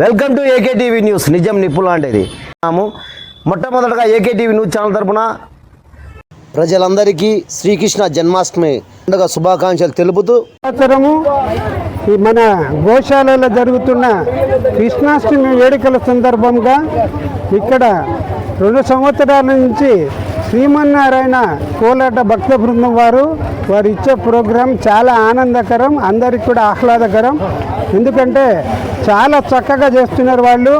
Welcome to AKTV news. నిజం నిప్పు లాంటిది మనము మొట్టమొదటగా ఏకేటీవీ న్యూస్ ఛానల్ తరపున ప్రజలందరికీ శ్రీకృష్ణ జన్మాష్టమి పండుగ శుభాకాంక్షలు తెలుపుతూ సంవత్సరము ఈ మన గోశాలలో జరుగుతున్న కృష్ణాష్టమి వేడుకల సందర్భంగా ఇక్కడ రెండు సంవత్సరాల నుంచి శ్రీమన్నారాయణ కోలాట భక్త బృందం వారు వారు ఇచ్చే ప్రోగ్రాం చాలా ఆనందకరం అందరికి కూడా ఆహ్లాదకరం. ఎందుకంటే చాలా చక్కగా చేస్తున్నారు వాళ్ళు.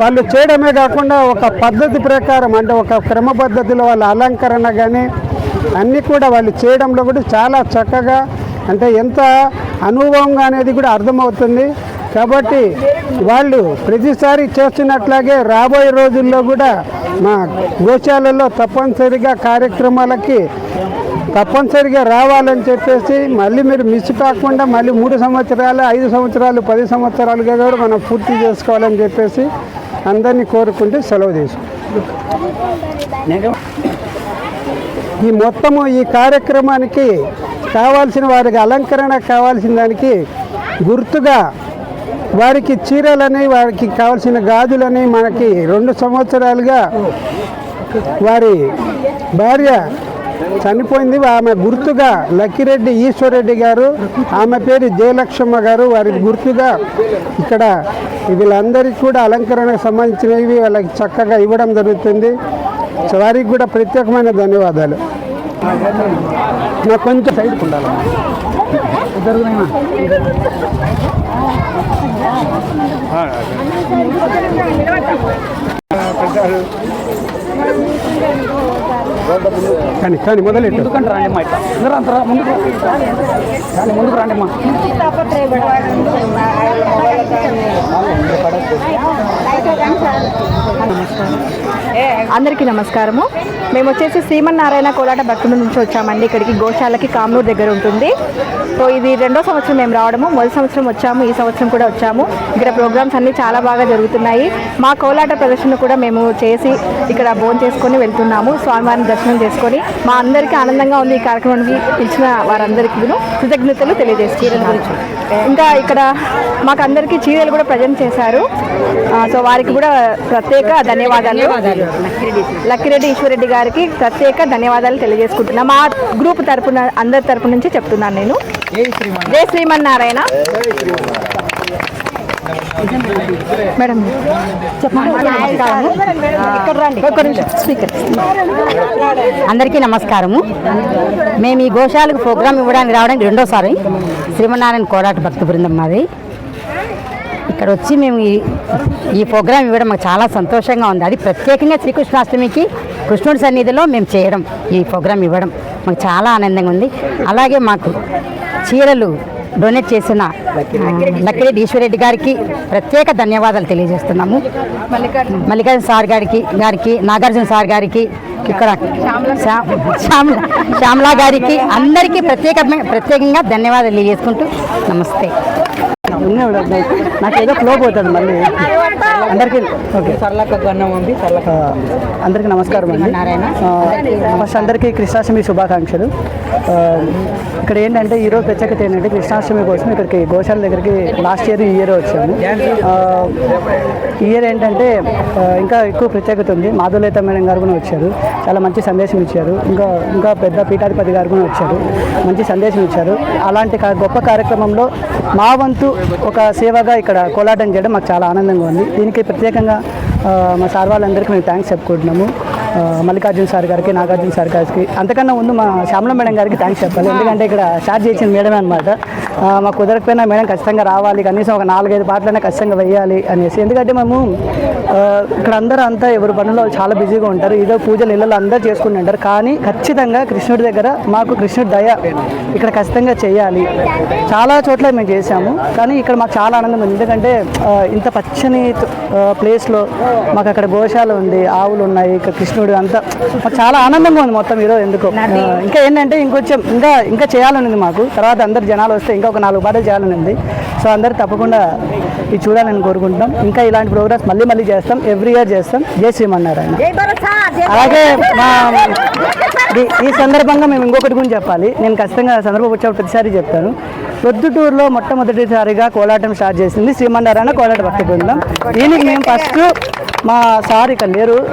వాళ్ళు చేయడమే కాకుండా ఒక పద్ధతి ప్రకారం అంటే ఒక క్రమ పద్ధతిలో వాళ్ళ అలంకరణ కానీ అన్నీ కూడా వాళ్ళు చేయడంలో కూడా చాలా చక్కగా అంటే ఎంత అనుభవంగా అనేది కూడా అర్థమవుతుంది. కాబట్టి వాళ్ళు ప్రతిసారి చేస్తున్నట్లాగే రాబోయే రోజుల్లో కూడా మా గోశాలలో తప్పనిసరిగా కార్యక్రమాలకి తప్పనిసరిగా రావాలని చెప్పేసి మళ్ళీ మీరు మిస్ కాకుండా మళ్ళీ మూడు సంవత్సరాలు ఐదు సంవత్సరాలు పది సంవత్సరాలుగా కూడా మనం పూర్తి చేసుకోవాలని చెప్పేసి అందరినీ కోరుకుంటూ సెలవు తీసుకుంటాం ఈ మొత్తము ఈ కార్యక్రమానికి కావాల్సిన వారికి అలంకరణ కావాల్సిన దానికి గుర్తుగా వారికి చీరలని వారికి కావాల్సిన గాజులని మనకి రెండు సంవత్సరాలుగా వారి భార్య చనిపోయింది. ఆమె గుర్తుగా లక్కిరెడ్డి ఈశ్వరెడ్డి గారు ఆమె పేరు జయలక్ష్మ గారు వారికి గుర్తుగా ఇక్కడ వీళ్ళందరికీ కూడా అలంకరణకు సంబంధించినవి వాళ్ళకి చక్కగా ఇవ్వడం జరుగుతుంది. వారికి కూడా ప్రత్యేకమైన ధన్యవాదాలు. నాకు కొంచెం సైడ్ ఉండాలి হ্যাঁ, হ্যাঁ। కానీ కానీ మొదలెట్టు. ఎందుకంటే రండి అమ్మా ఇట్లా. అందరూ ముందుకు కానీ ముందుకు రండి అందరికీ నమస్కారము. మేము వచ్చేసి శ్రీమన్నారాయణ కోలాట భక్తుల నుంచి వచ్చామండి. ఇక్కడికి గోశాలకి కామ్నూర్ దగ్గర ఉంటుంది. సో ఇది రెండో సంవత్సరం మేము రావడము. మొదటి సంవత్సరం వచ్చాము. ఈ సంవత్సరం కూడా వచ్చాము. ఇక్కడ ప్రోగ్రామ్స్ అన్నీ చాలా బాగా జరుగుతున్నాయి. మా కోలాట ప్రదర్శన కూడా మేము చేసి ఇక్కడ భోజనం చేసుకొని వెళ్తున్నాము. స్వామివారిని దర్శనం చేసుకొని మా అందరికీ ఆనందంగా ఉంది ఈ కార్యక్రమానికి పిలిచిన వారందరికీ కృతజ్ఞతలు తెలియజేస్తున్నాను ఇంకా ఇక్కడ మాకు అందరికీ చీరలు కూడా ప్రజెంట్ చేశారు. సో వారికి కూడా ప్రత్యేక ధన్యవాదాలు. లక్కిరెడ్డి ఈశ్వరెడ్డి గారికి ప్రత్యేక ధన్యవాదాలు తెలియజేసుకుంటున్నా. మా గ్రూప్ తరపున అందరి తరపు నుంచి చెప్తున్నాను నేను. జై శ్రీమన్నారాయణ. Madam speaker. అందరికీ నమస్కారము. మేము ఈ గోశాలకు ప్రోగ్రాం ఇవ్వడానికి రావడానికి రెండోసారి శ్రీమన్నారాయణ కోడాట భక్తి బృందం మాది. ఇక్కడ వచ్చి మేము ఈ ఈ ప్రోగ్రాం ఇవ్వడం మాకు చాలా సంతోషంగా ఉంది. అది ప్రత్యేకంగా శ్రీకృష్ణాష్టమికి కృష్ణుడి సన్నిధిలో మేము చేయడం ఈ ప్రోగ్రాం ఇవ్వడం మాకు చాలా ఆనందంగా ఉంది. అలాగే మాకు చీరలు డొనేట్ చేసిన లక్కిరెడ్డి ఈశ్వరెడ్డి గారికి ప్రత్యేక ధన్యవాదాలు తెలియజేస్తున్నాము. మల్లికార్జున సార్ గారికి గారికి నాగార్జున సార్ గారికి ఇక్కడ శ్యామల శ్యామలా గారికి అందరికీ ప్రత్యేక ప్రత్యేకంగా ధన్యవాదాలు తెలియజేసుకుంటూ నమస్తే. నాకు ఏదో ఫ్లో పోతుంది మళ్ళీ. అందరికీ ఓకే. అందరికీ నమస్కారం అండి. ఫస్ట్ అందరికీ కృష్ణాష్టమి శుభాకాంక్షలు. ఇక్కడ ఏంటంటే ఈరోజు ప్రత్యేకత ఏంటంటే కృష్ణాష్టమి కోసం ఇక్కడికి గోశాల దగ్గరికి లాస్ట్ ఇయర్ ఈ ఇయర్ వచ్చాము. ఈ ఇయర్ ఏంటంటే ఇంకా ఎక్కువ ప్రత్యేకత ఉంది. మాధులేత మేడం గారు కూడా వచ్చారు. చాలా మంచి సందేశం ఇచ్చారు. ఇంకా ఇంకా పెద్ద పీఠాధిపతి గారు కూడా వచ్చారు. మంచి సందేశం ఇచ్చారు. అలాంటి గొప్ప కార్యక్రమంలో మా వంతు ఒక సేవగా ఇక్కడ కోలాటం చేయడం మాకు చాలా ఆనందంగా ఉంది. దీనికి ప్రత్యేకంగా మా సార్ వాళ్ళందరికీ మేము థ్యాంక్స్ చెప్పుకుంటున్నాము. మల్లికార్జున సార్ గారికి నాగార్జున సార్ గారికి. అంతకన్నా ముందు మా శ్యామల మేడం గారికి థ్యాంక్స్ చెప్పాలి. ఎందుకంటే ఇక్కడ స్టార్ట్ చేసిన మేడమే అనమాట మాకు కుదరకపోయినా మేడం ఖచ్చితంగా రావాలి కనీసం ఒక నాలుగైదు పాటలైనా ఖచ్చితంగా వేయాలి అనేసి. ఎందుకంటే మేము ఇక్కడ అందరూ అంతా ఎవరి పనుల్లో చాలా బిజీగా ఉంటారు. ఏదో పూజలు ఇళ్ళలో అందరూ చేసుకుని ఉంటారు. కానీ ఖచ్చితంగా కృష్ణుడి దగ్గర మాకు కృష్ణుడి దయ ఇక్కడ ఖచ్చితంగా చేయాలి. చాలా చోట్ల మేము చేసాము కానీ ఇక్కడ మాకు చాలా ఆనందం ఉంది. ఎందుకంటే ఇంత పచ్చని ప్లేస్లో మాకు అక్కడ గోశాల ఉంది ఆవులు ఉన్నాయి ఇక్కడ కృష్ణుడు అంతా. మాకు చాలా ఆనందంగా ఉంది మొత్తం ఈరోజు ఎందుకో. ఇంకా ఏంటంటే ఇంకొంచెం ఇంకా ఇంకా చేయాలని ఉంది మాకు. తర్వాత అందరు జనాలు వస్తే ఇంకా ఒక నాలుగు పాటలు చేయాలని ఉంది. సో అందరు తప్పకుండా ఇది చూడాలని కోరుకుంటున్నాం. ఇంకా ఇలాంటి ప్రోగ్రామ్స్ మళ్ళీ మళ్ళీ చేస్తాం. ఎవ్రీ ఇయర్ చేస్తాం. జై శ్రీమన్నారాయణ. అలాగే మా ఈ- సందర్భంగా మేము ఇంకొకటి గురించి చెప్పాలి. నేను ఖచ్చితంగా సందర్భం వచ్చినప్పుడు ప్రతిసారి చెప్తాను. ప్రొద్దుటూరులో మొట్టమొదటిసారిగా కోలాటం స్టార్ట్ చేసింది శ్రీమన్నారాయణ కోలాట భక్తి బృందం. దీనికి మేము ఫస్ట్ మా సార్ ఇక్కడ లేరు.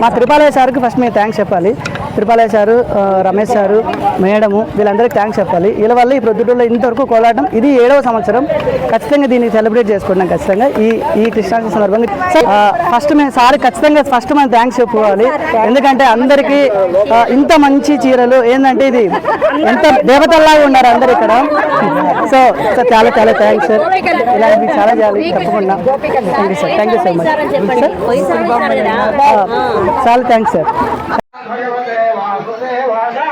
మా త్రిపాలయ సార్కి ఫస్ట్ మేము థ్యాంక్స్ చెప్పాలి. త్రిపాలయ సారు రమేష్ సారు మేడము వీళ్ళందరికీ థ్యాంక్స్ చెప్పాలి. వీళ్ళ వల్ల ఈ ప్రొద్దుటూరులో ఇంతవరకు కోలాటం ఇది ఏడవ సంవత్సరం. ఖచ్చితంగా దీన్ని సెలబ్రేట్ చేసుకుంటున్నాం ఖచ్చితంగా. ఈ ఈ కృష్ణాష్టమి సందర్భంగా ఫస్ట్ మేము సార్ ఖచ్చితంగా ఫస్ట్ మనం థ్యాంక్స్ చెప్పుకోవాలి. ఎందుకంటే అందరికీ ఇంత మంచి చీరలు ఏంటంటే ఇది ఎంత దేవతల్లాగా ఉన్నారు అందరు ఇక్కడ. సో సో చాలా చాలా థ్యాంక్స్ సార్ ఇలాంటివి చాలా చేయాలి తప్పకుండా. Thank you sir thank you so much sir చాలా థ్యాంక్స్ సార్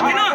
Come on.